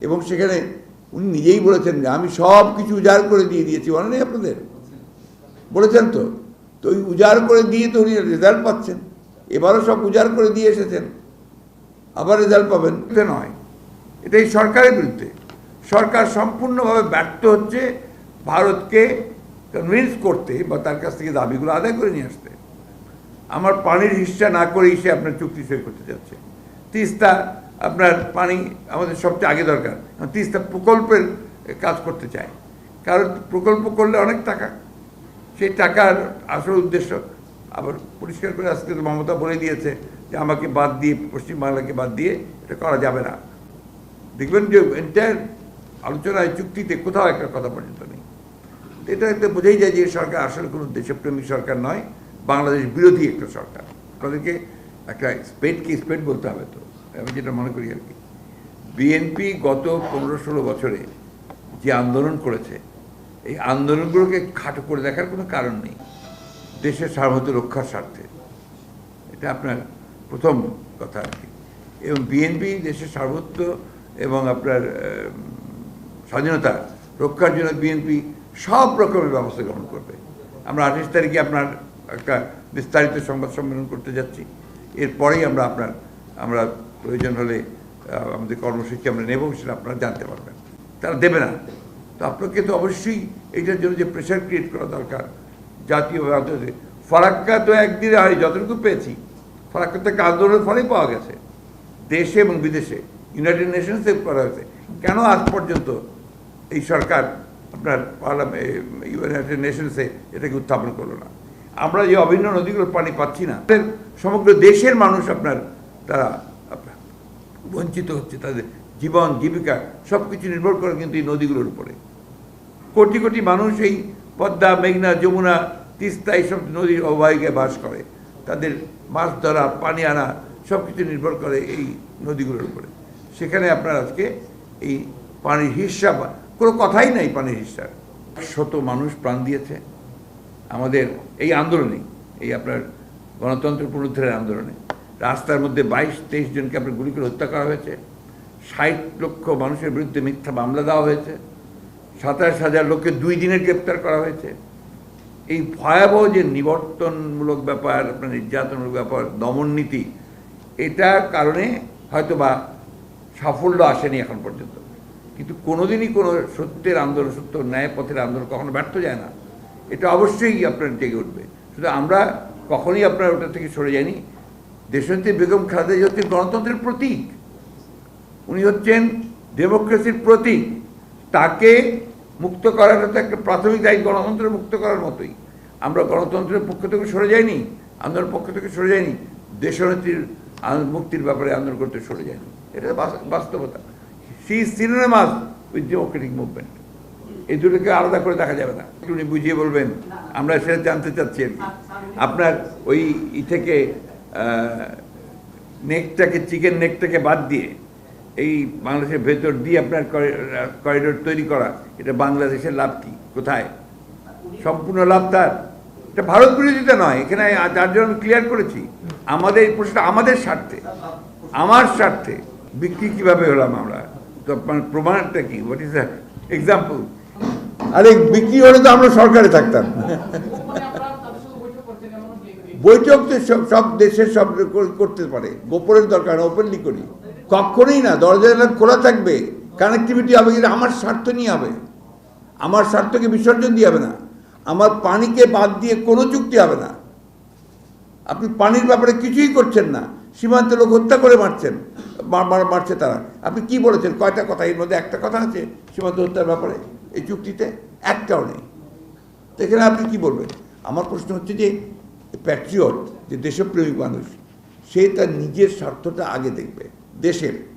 এবং সেখানে উনি নিজেই বলেছেন যে, আমি সব কিছু উজাড় করে দিয়ে দিয়েছি। মনে নেই আপনাদের? বলেছেন তো? তো ওই উজাড় করে দিয়ে তো উনি রেজাল্ট পাচ্ছেন। এবারও সব উজাড় করে দিয়ে এসেছেন। আবার রেজাল্ট পাবেন। এটা নয়। এটাই সরকারের বিরুদ্ধে। সরকার সম্পূর্ণভাবে ব্যর্থ হচ্ছে ভারতকে কনভিন্স করতে বা তার কাছ থেকে দাবিগুলো আদায় করে নিয়ে আসতে। আমার পানির হিস্সা না করেই সে আপনার চুক্তি সই করতে যাচ্ছে। তিস্তা আপনার পানি আমাদের সবচেয়ে আগে দরকার। তিস্তা প্রকল্পের কাজ করতে চায় কারণ প্রকল্প করলে অনেক টাকা। সেই টাকার আসল উদ্দেশ্য আবার পরিষ্কার করে আজকে মমতা বলে দিয়েছে যে আমাকে বাদ দিয়ে পশ্চিমবাংলাকে বাদ দিয়ে এটা করা যাবে না। দেখবেন যে এন্টায়ার আলোচনায়, চুক্তিতে কোথাও একটা কথা পর্যন্ত নেই। এটা একটা বোঝাই যায় যে সরকার আসলে কোনো দেশপ্রেমিক সরকার নয়। বাংলাদেশ বিরোধী একটা সরকার। আপনাদেরকে একটা স্পেডকে স্পেড বলতে হবে তো। আমি যেটা মনে করি আর কি। বিএনপি গত পনেরো ষোলো বছরে যে আন্দোলন করেছে, এই আন্দোলনগুলোকে খাটো করে দেখার কোনো কারণ নেই। দেশের সার্বভৌম রক্ষার স্বার্থে। এটা আপনার প্রথম কথা আর কি। এবং বিএনপি দেশের সার্বত্ব এবং আপনার স্বাধীনতা রক্ষার জন্য বিএনপি সব রকমের ব্যবস্থা গ্রহণ করবে। আমরা আঠাশ তারিখে আপনার একটা বিস্তারিত সংবাদ সম্মেলন করতে যাচ্ছি। এরপরেই আমরা আপনার আমরা প্রয়োজন হলে আমাদের কর্মসূচি আমরা নেব সেটা আপনারা জানতে পারবেন। তারা দেবে না। তো আপনাকে তো অবশ্যই এইটার জন্য যে প্রেশার ক্রিয়েট করা দরকার, জাতীয় আন্তর্জাতিক ফারাক্কা তো একদিনে হয় যতটুকু পেয়েছি, ফারাক্কা তো একটা আন্দোলনের ফলেই পাওয়া গেছে। দেশে এবং বিদেশে ইউনাইটেড নেশনসে করা হয়েছে। কেন আজ পর্যন্ত এই সরকার আপনার ইউনাইটেড নেশনসে এটাকে উত্থাপন করল না? আমরা যে অভিন্ন নদীগুলোর পানি পাচ্ছি না সমগ্র দেশের মানুষ আপনার তারা বঞ্চিত হচ্ছে, তাদের জীবন, জীবিকা সব কিছু নির্ভর করে কিন্তু এই নদীগুলোর উপরে। কোটি কোটি মানুষ এই পদ্মা, মেঘনা, যমুনা, তিস্তা, এইসব নদীর অববাহিকায় বাস করে। তাদের মাছ ধরা, পানি আনা সব কিছু নির্ভর করে এই নদীগুলোর উপরে। সেখানে আপনার আজকে এই পানির হিস্সা বা- কোনো কথাই নাই পানির হিস্সার। শত মানুষ প্রাণ দিয়েছে। আমাদের এই আন্দোলনে, এই আপনার গণতন্ত্র পুনরুদ্ধারের আন্দোলনে। রাস্তার মধ্যে বাইশ, তেইশ জনকে আপনার গুলি করে হত্যা করা হয়েছে। ষাট লক্ষ মানুষের বিরুদ্ধে মিথ্যা মামলা দেওয়া হয়েছে। সাতাশ হাজার লোককে দুই দিনের গ্রেপ্তার করা হয়েছে। এই ভয়াবহ যে নিবর্তনমূলক ব্যাপার, আপনার নির্যাতনমূলক ব্যাপার, দমন নীতি, এটার কারণে হয়তো বা সাফল্য আসেনি এখন পর্যন্ত। কিন্তু কোনোদিনই কোনো সত্যের আন্দোলন, সত্য ন্যায় পথের আন্দোলন কখনো ব্যর্থ যায় না। এটা অবশ্যই আপনার জেগে উঠবে। শুধু আমরা কখনোই আপনার ওটা থেকে সরে যাইনি। দেশনেত্রী বেগম খালেদা জিয়া হচ্ছেন গণতন্ত্রের প্রতীক। উনি হচ্ছেন ডেমোক্রেসির প্রতীক। তাকে মুক্ত করার তো একটা প্রাথমিক দায়িত্ব গণতন্ত্রের মুক্ত করার মতোই। আমরা গণতন্ত্রের পক্ষ থেকে সরে যাইনি, আন্দোলনের পক্ষ থেকে সরে যাইনি, দেশনেত্রীর মুক্তির ব্যাপারে আন্দোলন করতে সরে যায়নি এটা বাস- বাস্তবতা। সি সিনেমাস উইথ ডেমোক্রেটিক মুভমেন্ট। এই দুটোকে আলাদা করে দেখা যাবে না। উনি বুঝিয়ে বলবেন। আমরা সেটা জানতে চাচ্ছি আপনার ওই ই থেকে নেকটাকে চিকেন নেকটাকে বাদ দিয়ে এই বাংলাদেশের ভেতর দিয়ে আপনার করিডোর তৈরি করা, এটা বাংলাদেশের লাভ কি? কোথায়? সম্পূর্ণ লাভ তার। এটা ভারত বিরোধিতা নয়, এখানে যার জন্য ক্লিয়ার করেছি। আমাদের এই প্রশ্নটা আমাদের স্বার্থে, আমার স্বার্থে। বিক্রি কীভাবে হলাম আমরা? তো প্রমাণটা কি? হোয়াট ইজ দ্য এক্সাম্পল আরে, বিক্রি হলে তো আমরা সরকারে থাকতাম। বৈঠক তো সব সব দেশের সব কর- করতে পারে। গোপনের দরকার ওপেনলি করি। কখনোই না, দরজা খোলা থাকবে কানেক্টিভিটি হবে কিন্তু আমার স্বার্থ নিয়ে হবে। আমার স্বার্থকে বিসর্জন দিয়ে হবে না। আমার পানিকে বাদ দিয়ে কোনো চুক্তি হবে না। আপনি পানির ব্যাপারে কিছুই করছেন না। সীমান্তে লোক হত্যা করে মারছেন। মার- মার- মারছে তারা। আপনি কি বলেছেন? কয়টা কথা? এর মধ্যে একটা কথা আছে সীমান্ত হত্যার ব্যাপারে, এই চুক্তিতে? একটাও নেই। তো এখানে আপনি কি বলবেন? আমার প্রশ্ন হচ্ছে যে প্যাট্রিয়ট যে দেশপ্রেমিক মানুষ সে তার নিজের স্বার্থটা আগে দেখবে দেশের।